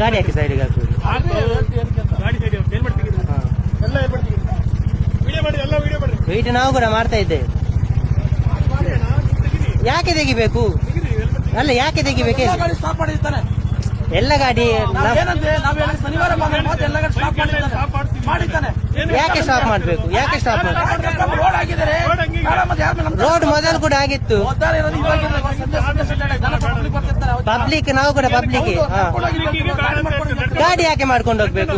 ಗಾಡಿ ಹಾಕಿ ಸೈಡಿಗೆ ತೆಗಿರಿ ವಿಡಿಯೋ ನಾವು ಕೂಡ ಮಾಡ್ತಾ ಇದ್ದೇವೆ. ಯಾಕೆ ತೆಗಿಬೇಕು? ಅಲ್ಲ ಯಾಕೆ ತೆಗಿಬೇಕು ಎಲ್ಲ ಗಾಡಿ. ಯಾಕೆ ಸ್ಟಾಪ್ ಮಾಡಬೇಕು? ಯಾಕೆ ಸ್ಟಾಪ್ ಮಾಡ್ಬೇಕು? ರೋಡ್ ಮೊದಲು ಕೂಡ ಆಗಿತ್ತು. ಪಬ್ಲಿಕ್ ನಾವು ಕೂಡ ಪಬ್ಲಿಕ್ ಗಾಡಿ ಯಾಕೆ ಮಾಡ್ಕೊಂಡು ಹೋಗ್ಬೇಕು?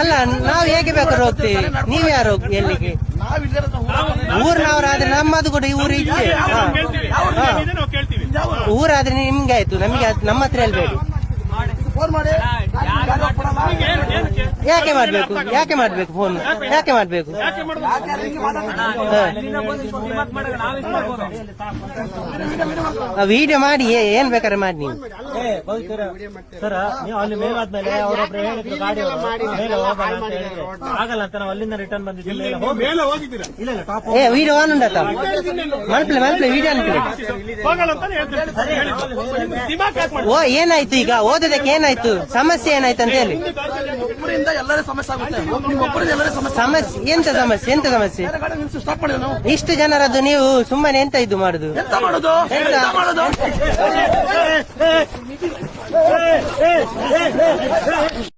ಅಲ್ಲ ನಾವು ಹೇಗೆ ಬೇಕಾದ್ರೂ ಹೋಗ್ತೀವಿ. ನೀವ್ ಯಾರು ಎಲ್ಲಿಗೆ. ಊರ್ನವರಾದ್ರೆ ನಮ್ಮದು ಕೂಡ ಈ ಊರು ಇದೆ ಊರಾದ್ರೆ ನಿಮ್ಗೆ ಆಯ್ತು ನಮಗೆ ನಮ್ಮ ಹತ್ರ ಹೇಳ್ಬೇಡಿ ಫೋನ್ ಮಾಡಿ ಗಾಡಿ ಕೊಡಲ್ಲ. ಏನು ಏನಕ್ಕೆ ಯಾಕೆ ಮಾಡ್ಬೇಕು? ಯಾಕೆ ಮಾಡ್ಬೇಕು ಫೋನ್ ಯಾಕೆ ಮಾಡ್ಬೇಕು. ವಿಡಿಯೋ ಮಾಡಿ ಏನ್ ಬೇಕಾದ್ರೆ ಮಾಡಿ ನೀವು. ಸರ್ ನೀವು ಅಲ್ಲಿ ಮೇಲಾದ್ಮೇಲೆ ಅವರೊಬ್ರು ಹೇಳಿದ್ರು ಗಾಡಿ ಮೇಲೆ ಹೋಗೋಣ ಅಂತ ಹೇಳಿದ್ರೆ ಆಗಲ್ಲ ಅಂತ ನಾವು ಅಲ್ಲಿಂದ ರಿಟರ್ನ್ ಬಂದಿದ್ದೀವಿ. ಮೇಲೆ ಹೋಗಿ ಹೋಗಿದ್ದೀರಾ ಇಲ್ಲ ಇಲ್ಲ ಟಾಪ್ ಏ ವಿಡಿಯೋ ಆನ್ ಉಂಟತ್ತ ಮಲ್ಪಲೆ ಮಲ್ಪ್ಲೆ ವಿಡಿಯೋ ಅನ್ಕೊಳ್ಳಿ ಓ ಏನಾಯ್ತು ಈಗ? ಓದೋದಕ್ಕೆ ಏನಾಯ್ತು? ಸಮಸ್ಯೆ ಏನಾಯ್ತು ಅಂತ ಹೇಳಿ. ಒಬ್ಬರಿಂದ ಎಲ್ಲರೂ ಸಮಸ್ಯೆ ಆಗುತ್ತೆ. ನೀವು ಒಬ್ಬರಿಂದ ಎಲ್ಲರೂ ಸಮಸ್ಯೆ ಸಮಸ್ಯೆ ಎಂತ ಸಮಸ್ಯೆ ಎಂತ ಸಮಸ್ಯೆ? ಬೇರೆ ಗಾಡಿ ನಿಲ್ಸಿ ಸ್ಟಾಪ್ ಮಾಡಿದ್ರು ನಾವು. ಇಷ್ಟು ಜನರದ್ದು ನೀವು ಸುಮ್ಮನೆ ಎಂತ ಇದು ಮಾಡುದು? ಎಂತ ಮಾಡೋದು? ಎಂತ? ಎಂತ ಮಾಡೋದು?